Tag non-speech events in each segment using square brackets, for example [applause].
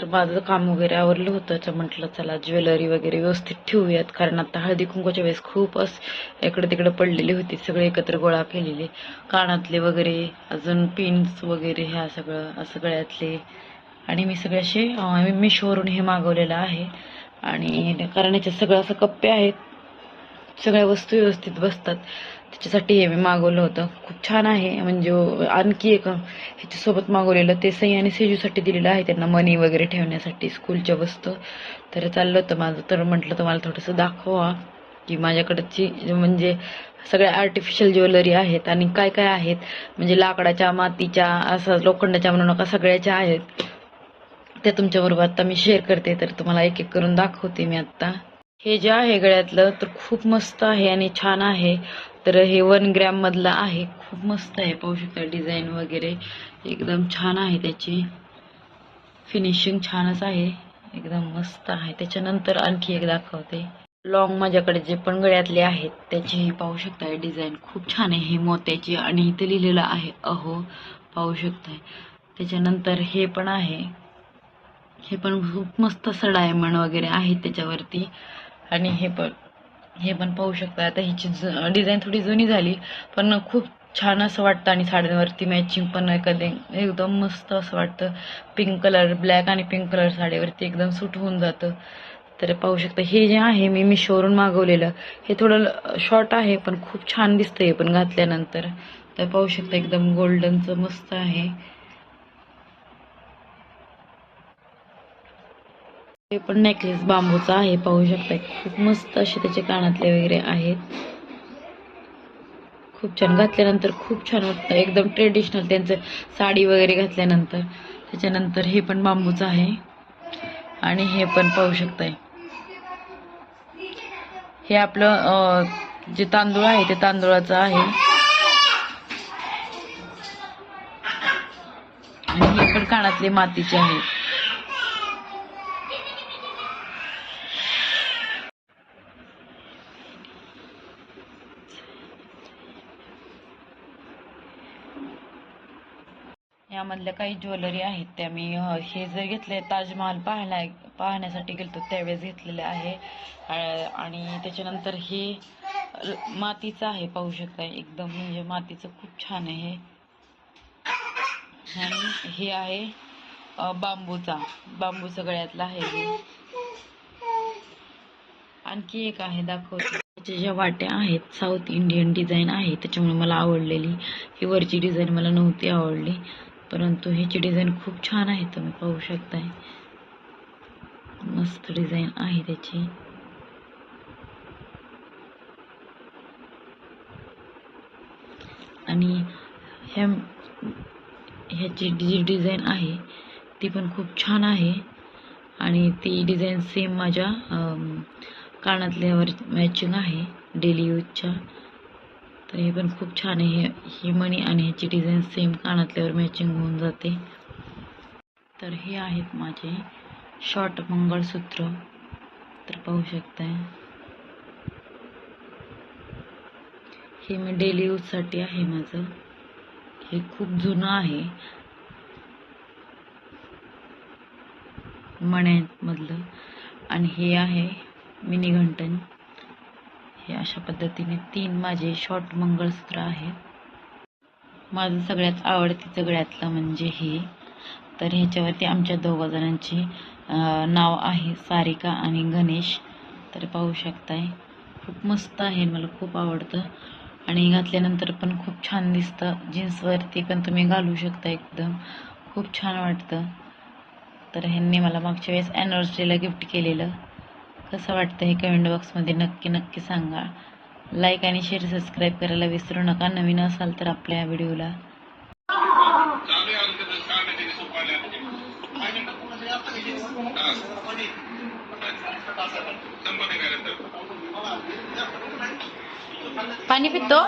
तर माझं काम वगैरे आवरलं होतं. तर म्हटलं चला ज्वेलरी वगैरे व्यवस्थित ठेवूयात. कारण आता हळदी कुंकूच्या वेळेस खूप इकडे तिकडे पडलेली होती. सगळे एकत्र गोळा केलेले. कानातले वगैरे अजून पिन्स वगैरे ह्या सगळं सगळ्यातले आणि मी सगळे असे मिशोवरून हे मागवलेलं आहे. आणि कारण याच्यात सगळं असं कप्पे आहेत. सगळ्या वस्तू व्यवस्थित बसतात. त्याच्यासाठी हे मी मागवलं होतं. खूप छान आहे. म्हणजे आणखी एक ह्याच्यासोबत मागवलेलं ते सई आणि सेजूसाठी दिलेलं आहे त्यांना मनी वगैरे ठेवण्यासाठी स्कूलच्या वस्तू. तर चाललं होतं माझं. तर म्हटलं तुम्हाला थोडंसं दाखवा की माझ्याकडची म्हणजे सगळ्या आर्टिफिशियल ज्वेलरी आहेत आणि काय काय आहेत. म्हणजे लाकडाच्या मातीच्या असं लोखंडाच्या म्हणू नका सगळ्याच्या आहेत. त्या तुमच्याबरोबर आता मी शेअर करते. तर तुम्हाला एक एक करून दाखवते मी आत्ता हे जे आहे गळ्यातलं तर खूप मस्त आहे आणि छान आहे. तर हे वन ग्रॅम मधलं आहे. खूप मस्त आहे पाहू शकता डिझाईन वगैरे. एकदम छान आहे त्याची. फिनिशिंग छानच आहे. एकदम मस्त आहे. त्याच्यानंतर आणखी एक दाखवते. लॉंग माझ्याकडे जे पण गळ्यातले आहेत त्याचीही पाहू शकताय डिझाईन. खूप छान आहे हे मोत्याची आणि इथे लिहिलेलं आहे अहो पाहू शकताय. त्याच्यानंतर हे पण आहे. हे पण खूप मस्त असं डायमंड वगैरे आहे त्याच्यावरती. आणि हे पण हे पण पाहू शकता. आता हिची डिझाईन थोडी जुनी झाली पण खूप छान असं वाटतं आणि साड्यांवरती मॅचिंग पण एखादी एकदम मस्त असं वाटतं. पिंक कलर ब्लॅक आणि पिंक कलर साडीवरती एकदम सूट होऊन जातं. तर पाहू शकता हे जे आहे मी मिशोवरून मागवलेलं. हे थोडं शॉर्ट आहे पण खूप छान दिसतं हे पण घातल्यानंतर. तर पाहू शकता एकदम गोल्डनचं मस्त आहे. हे पण नेकलेस बांबूचा आहे पाहू शकता खूप मस्त असे त्याचे कानातले वगैरे आहेत. खूप छान. घातल्यानंतर खूप छान वाटतं. एकदम ट्रेडिशनल त्यांचं साडी वगैरे घातल्यानंतर. त्याच्यानंतर हे पण बांबूचं आहे. आणि हे पण पाहू शकताय. हे आपलं जे तांदूळ आहे ते तांदूळाचं आहे. आणि हे पण कानातले मातीचे आहेत. यामधल्या काही ज्वेलरी आहेत त्या मी हे जर घेतले ताजमहाल पाहायला पाहण्यासाठी गेलतो त्यावेळेस घेतलेले आहे. आणि त्याच्यानंतर हे मातीचं आहे पाहू शकता एकदम म्हणजे मातीचं खूप छान आहे. आणि हे आहे बांबूचा बांबू सगळ्यातला आहे आणखी एक आहे दाखवते. त्याच्या ज्या वाट्या आहेत साऊथ इंडियन डिझाईन आहे त्याच्यामुळे मला आवडलेली. ही वरची डिझाईन मला नव्हती आवडली. परंतु ह्याची डिझाईन खूप छान आहे तुम्ही पाहू शकताय. मस्त डिझाईन आहे त्याची. आणि ह्या ह्याची जी डिझाईन आहे ती पण खूप छान आहे. आणि ती डिझाईन सेम माझ्या कानातल्यावर मॅचिंग आहे डेली यूजच्या तर हे पण खूप छान आहे. हे- ही मणी आणि ह्याची डिझाईन सेम कानातल्यावर मॅचिंग होऊन जाते. तर हे आहेत माझे शॉर्ट मंगळसूत्र. तर पाहू शकताय. हे मी डेली यूजसाठी आहे माझं. हे खूप जुनं आहे. मण्यांमधलं आणि हे आहे मिनी घंटन. हे अशा पद्धतीने तीन माझे शॉर्ट मंगळसूत्र आहे. माझं सगळ्यात आवडतीचं गळ्यातलं म्हणजे हे. तर ह्याच्यावरती आमच्या दोघा जणांची नाव आहे सारिका आणि गणेश. तर पाहू शकताय खूप मस्त आहे मला खूप आवडतं. आणि घातल्यानंतर पण खूप छान दिसतं. जीन्सवरती पण तुम्ही घालू शकता एकदम. खूप छान वाटतं. तर ह्यांनी मला मागच्या वेळेस ॲनिव्हर्सरीला गिफ्ट केलेलं. कसं वाटतं हे कमेंट बॉक्समध्ये नक्की नक्की सांगा. लाईक आणि शेअर सबस्क्राईब करायला विसरू नका. नवीन असाल तर आपल्या व्हिडिओला पाणी पितो?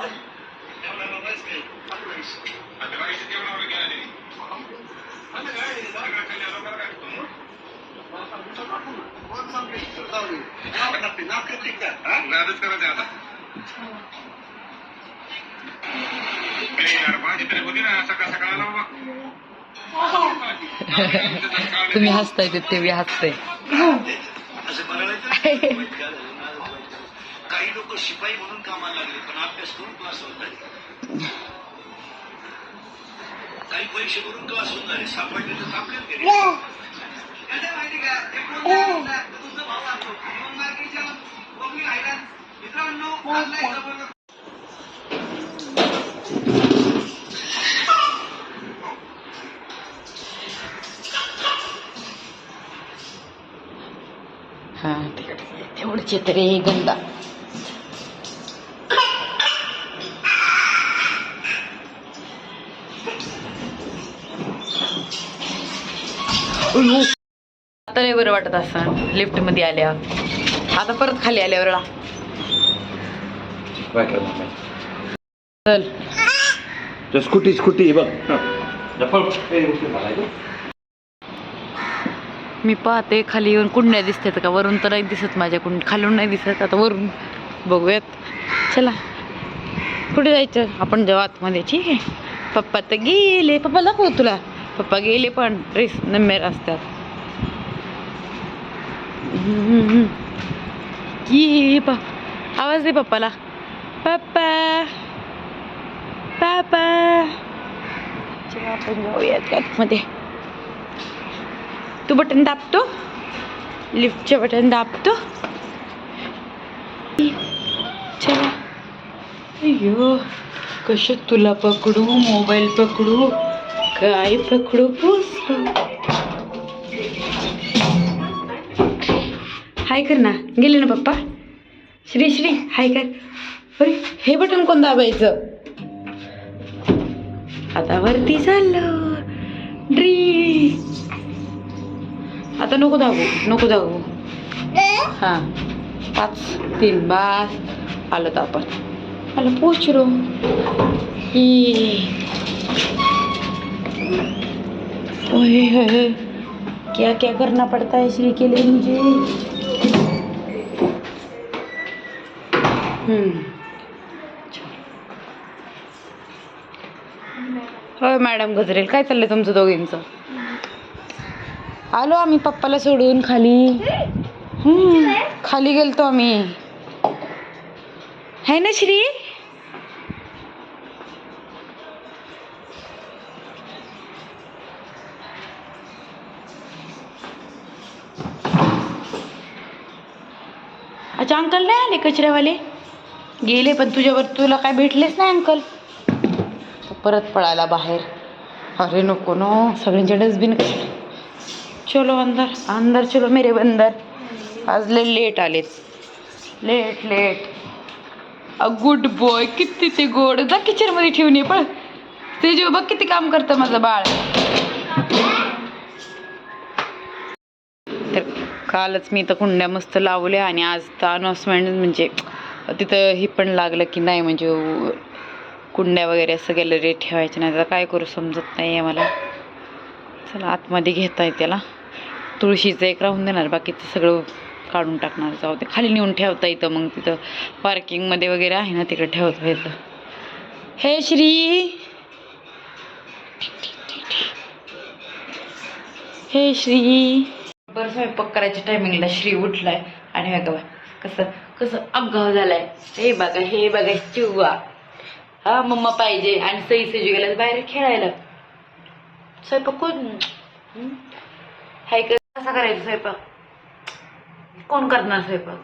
[laughs] तुम्ही हसताय ते ते बी हसताय काही लोक शिपाई म्हणून कामाला लागले पण अभ्यास करून क्लास होत झाले काही परीक्षे करून क्लास होत झाले सापडले तर आपल्याच हा तिकडे तेवढंच येतं रे गंदा. वाटत असं लिफ्टमध्ये आल्या. आता परत खाली आल्यावर चल. स्कूटी स्कूटी बघ. मी पाहते खाली येऊन कुंड्या दिसतात का? वरून तर नाही दिसत माझ्याकडून. खालून नाही दिसत. आता वरून बघूयात. चला. कुठे जायचं? आपण जेव्हा आतमध्ये. ठीक आहे. पप्पा तर गेले. पप्पा दाखव तुला. पप्पा गेले पण रेस नम्मे रस्त्यात. हम्म, हम्म. ये पा आवाज दे पप्पाला. पप्पा पापा चला आपण जाऊयात आतमध्ये तू बटन दाबतो? लिफ्टचे बटन दाबतो? चला अयो कशा तुला पकडू मोबाईल पकडू काय पकडू पुसू हाय कर ना. गेले ना पप्पा? श्री श्री हाय कर. अरे हे बटन कोण दाबायचं? आता वरती चाललं. ड्री आता नको दाबू नको दाबू. हां. पाच तीन बास. आलो तर आपण. आलो पोचलो. ओए क्या क्या करना पड़ता है श्री के लिए मुझे होय मॅडम गजरेल. काय चाललंय तुमचं दोघींचं? आलो आम्ही पप्पाला सोडून खाली. खाली गेलतो आम्ही. है ना श्री? अच्छा अंकल नाही आले कचऱ्यावाले? गेले पण तुझ्यावर तुला काय भेटलेच नाही अंकल. परत पळाला बाहेर. अरे नको नो. सगळ्यांचे डस्टबिन चलो अंदर अंदर चलो मेरे बंदर आज लय लेट आलेत. Late late. A good boy किती ते गोड. जा किचनमध्ये ठेवून ये पण ते जेव्हा बघ किती काम करतं माझं बाळ. तर कालच मी तर कुंड्या मस्त लावल्या आणि आज तर अनाऊन्समेंट म्हणजे तिथं हे पण लागलं की नाही म्हणजे कुंड्या वगैरे असं गॅलरी ठेवायच्या नाही. तर काय करू समजत नाही आहे मला. चला आतमध्ये घेता येते त्याला. तुळशीचं एक राहून देणार बाकीचं सगळं काढून टाकणार. जाऊ दे खाली नेऊन ठेवता येतं मग तिथं. पार्किंगमध्ये वगैरे आहे ना तिकडे ठेवता येतं. हे श्री! हे श्री! बरं स्वयंपाक करायच्या टायमिंगला श्री उठलाय. आणि बघा कसं कसं अगाव झालाय. हे बघा हे बघा चिव्वा. हा मम्मा पाहिजे. आणि सई सजू गेला बाहेर खेळायला. स्वयंपाक कोण हाय कसा करायचा स्वयंपाक? कोण करणार स्वयंपाक?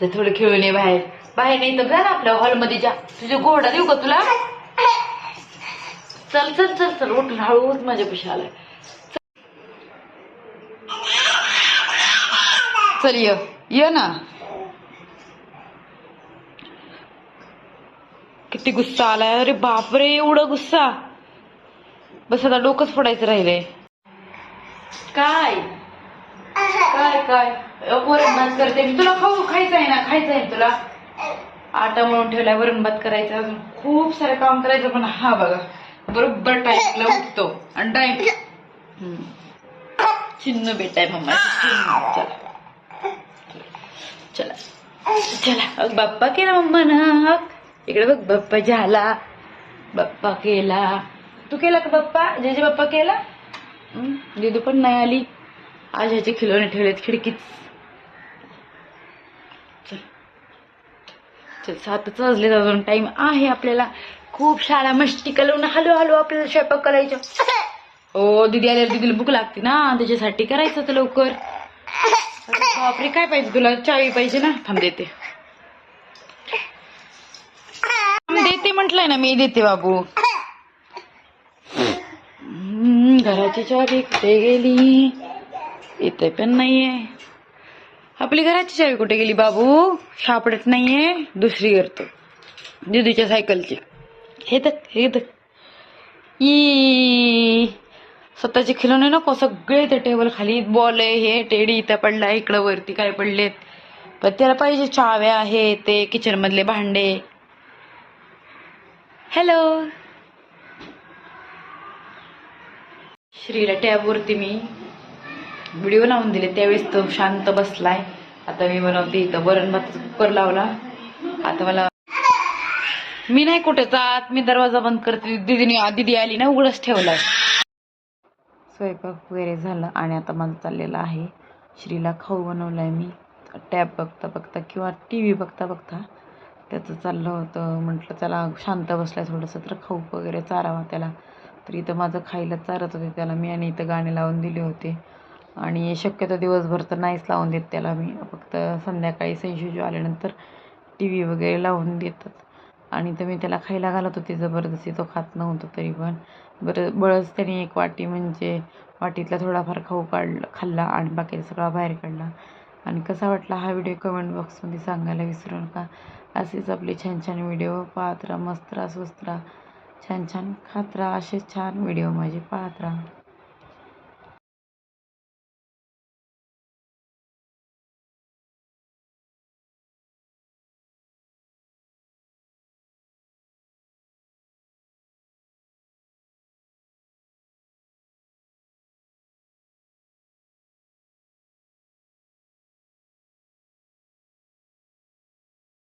जा थोडं खेळून ये बाहेर. बाहेर नाही तर घर आपल्या हॉलमध्ये जा. तुझे घोडा देऊ का तुला? चल चल चल चल. उठून हळूच माझ्या पिशा आलाय. चल ये. ये ना। किती गुस्सा आलाय. अरे बापरे एवढं गुस्सा. बस आता डोकंच फोडायचं राहिले काय? काय काय? वरण भात करते मी. तुला खाऊ खायचं आहे ना? खायचं आहे तुला? आटा म्हणून ठेवलाय वरण भात करायचं. अजून खूप सारे काम करायचं पण हा बघा. बरोबर टाईमला उठतो. आणि टाईम चिन्ह भेटाय मम्मा. चला. चला. अग बाप्पा केला मम्मा ना. इकडे बघ बाप्पा झाला. बाप्पा केला. तू केला का पप्पा जेजे पप्पा केला? हं? दिदू पण नाही आली. आज ह्याचे खिलोने ठेवलेत खिडकीत. चल. चल सातच वाजले अजून. टाइम आहे आपल्याला. खूप शाळा मस्ती कलवून हलो हलो आपल्याला स्वयंपाक करायचं. ओ [laughs] दिदी आल्यावर दिदीला भूक लागते ना. त्याच्यासाठी करायचं तर लवकर. बापरे काय पाहिजे तुला? चावी पाहिजे ना? थांब देते. थांब देते म्हटलंय ना मी देते बाबू. घराची चावी कुठे गेली? इथे पण नाहीये. आपली घराची चावी कुठे गेली बाबू? सापडत नाहीये दुसरी करतो. दिदीच्या सायकलची. हे तर हे तर ई. स्वतःचे खिलोने नको सगळे ते टेबल खाली बॉल आहे हे टेडी इथं पडला इकडं वरती काय पडलेत. पण त्याला पाहिजे चाव्या आहे ते किचन मधले भांडे. हॅलो श्रीला टॅबवरती मी व्हिडिओ लावून दिले. त्यावेळेस तो शांत बसलाय. आता मी बनवते इथं वरण भात कुकर लावला. आता मला मी नाही कुठे जात. मी दरवाजा बंद करते. दिदीने दिदी आली ना उघडच ठेवलाय. स्वयंपाक वगैरे झाला आणि आता माझं चाललेलं आहे. श्रीला खाऊ बनवलं आहे मी. टॅब बघता बघता किंवा टी व्ही बघता बघता त्याचं चाललं होतं. म्हटलं त्याला शांत बसलाय थोडंसं तर खाऊ वगैरे चारावा त्याला. तर इथं माझं खायला चारत होते त्याला. मी आणि इथं गाणे लावून दिले होते. आणि शक्यतो दिवसभर तर नाहीच लावून देत त्याला मी. फक्त संध्याकाळी संशुजू आल्यानंतर टी व्ही वगैरे लावून देतात. आणि तर मी त्याला खायला घालत होते जबरदस्ती. तो खात नव्हता तरी पण. बरं बळच त्याने एक वाटी म्हणजे वाटीतला थोडाफार खाऊ काढला खाल्ला आणि बाकीचा सगळा बाहेर काढला. आणि कसा वाटला हा व्हिडिओ कमेंट बॉक्समध्ये सांगायला विसरू नका असेच आपले छान छान व्हिडिओ पाहत राहा मस्त राहा स्वस्त राहा. छान छान खात राहा असे छान व्हिडिओ माझे पाहत राहा.